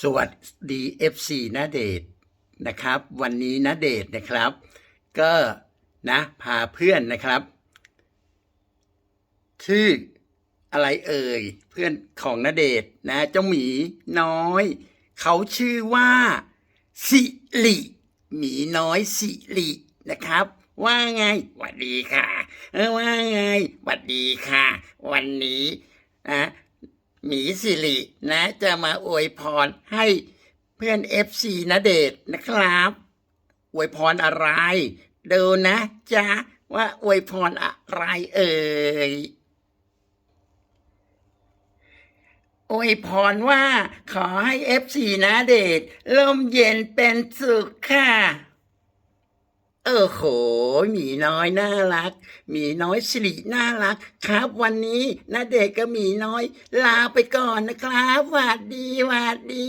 สวัสดี FC นาเดชนะครับ วันนี้นาเดชนะครับ ก็นะพาเพื่อนนะครับ ชื่ออะไรเอ่ย เพื่อนของนาเดชน์นะ เจ้าหมีน้อย เขาชื่อว่าสิริหมีน้อยสิรินะครับว่าไงหวัดดีค่ะ เออว่าไงหวัดดีค่ะ วันนี้นะ หมีสิรินะจะมาอวยพรให้เพื่อนเอฟซีนะเดชนะครับ อวยพรอะไร ดูนะจ๊ะว่าอวยพรอะไรเอ่ยอวยพรว่าขอให้เอฟซีนะเดชน์ร่มเย็นเป็นสุขค่ะ โหหมีน้อยน่ารักหมีน้อยสิริน่ารัก ครับวันนี้นาเด็กกับหมีน้อย ลาไปก่อนนะครับหวัดดีหวัดดี